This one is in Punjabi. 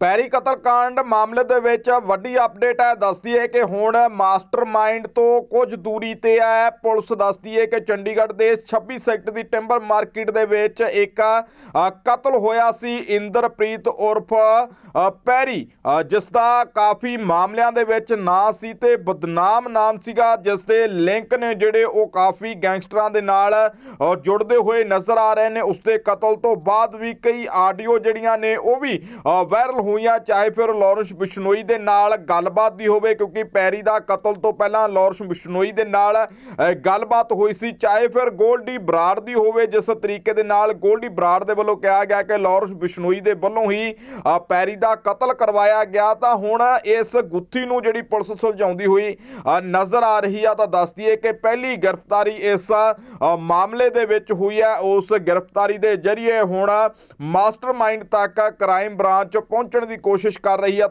ਪੈਰੀ ਕਤਲकांड ਮਾਮਲੇ ਦੇ ਵਿੱਚ ਵੱਡੀ ਅਪਡੇਟ ਹੈ। ਦੱਸਦੀ ਹੈ ਕਿ ਹੁਣ ਮਾਸਟਰਮਾਈਂਡ ਤੋਂ ਕੁਝ ਦੂਰੀ ਤੇ ਹੈ। ਪੁਲਿਸ ਦੱਸਦੀ ਹੈ ਕਿ ਚੰਡੀਗੜ੍ਹ ਦੇ 26 ਸੈਕਟਰ ਦੀ ਟਿੰਬਰ ਮਾਰਕੀਟ ਦੇ ਵਿੱਚ ਇੱਕ ਕਤਲ ਹੋਇਆ ਸੀ। ਇੰਦਰਪ੍ਰੀਤ ਉਰਫ ਪੈਰੀ ਅ, ਜਿਸ ਦਾ ਕਾਫੀ ਮਾਮਲਿਆਂ ਦੇ ਵਿੱਚ ਨਾਂ ਸੀ ਤੇ ਬਦਨਾਮ ਨਾਮ ਸੀਗਾ ਜਿਸ ਦੇ ਲਿੰਕ ਨੇ ਜਿਹੜੇ ਉਹ ਕਾਫੀ ਗੈਂਗਸਟਰਾਂ ਦੇ ਨਾਲ ਜੁੜਦੇ ਹੋਏ ਨਜ਼ਰ ਆ ਰਹੇ ਨੇ। ਉਸ ਦੇ ਕਤਲ ਤੋਂ ਬਾਅਦ ਵੀ ਕਈ ਆਡੀਓ ਜਿਹੜੀਆਂ ਨੇ ਉਹ ਵੀ ਵਾਇਰਲ ਹੋਈਆਂ, ਚਾਹੇ ਫਿਰ ਲਾਰੈਂਸ ਬਿਸ਼ਨੋਈ ਦੇ ਨਾਲ ਗੱਲਬਾਤ ਦੀ ਹੋਵੇ, ਕਿਉਂਕਿ ਪੈਰੀ ਦਾ ਕਤਲ ਤੋਂ ਪਹਿਲਾਂ ਲਾਰੈਂਸ ਬਿਸ਼ਨੋਈ ਦੇ ਨਾਲ ਗੱਲਬਾਤ ਹੋਈ ਸੀ, ਚਾਹੇ ਫਿਰ ਗੋਲਡੀ ਬਰਾੜ ਦੀ ਹੋਵੇ, ਜਿਸ ਤਰੀਕੇ ਦੇ ਨਾਲ ਗੋਲਡੀ ਬਰਾੜ ਦੇ ਵੱਲੋਂ ਕਿਹਾ ਗਿਆ ਕਿ ਲਾਰੈਂਸ ਬਿਸ਼ਨੋਈ ਦੇ ਵੱਲੋਂ ਹੀ ਪੈਰੀ ਦਾ ਕਤਲ ਕਰਵਾਇਆ ਗਿਆ। ਤਾਂ ਹੁਣ ਇਸ ਗੁੱਥੀ ਨੂੰ ਜਿਹੜੀ ਪੁਲਿਸ ਸੁਲਝਾਉਂਦੀ ਹੋਈ ਨਜ਼ਰ ਆ ਰਹੀ ਆ, ਤਾਂ ਦੱਸਦੀ ਹੈ ਕਿ ਪਹਿਲੀ ਗ੍ਰਿਫਤਾਰੀ ਇਸ ਮਾਮਲੇ ਦੇ ਵਿੱਚ ਹੋਈ ਹੈ। ਉਸ ਗ੍ਰਿਫਤਾਰੀ ਦੇ ਜ਼ਰੀਏ ਹੁਣ ਮਾਸਟਰਮਾਈਂਡ ਤੱਕ ਕ੍ਰਾਈਮ ਬ੍ਰਾਂਚ ਪਹੁੰਚ ਪਹੁੰਚਣ ਦੀ ਕੋਸ਼ਿਸ਼ ਕਰ ਰਹੀ ਆ।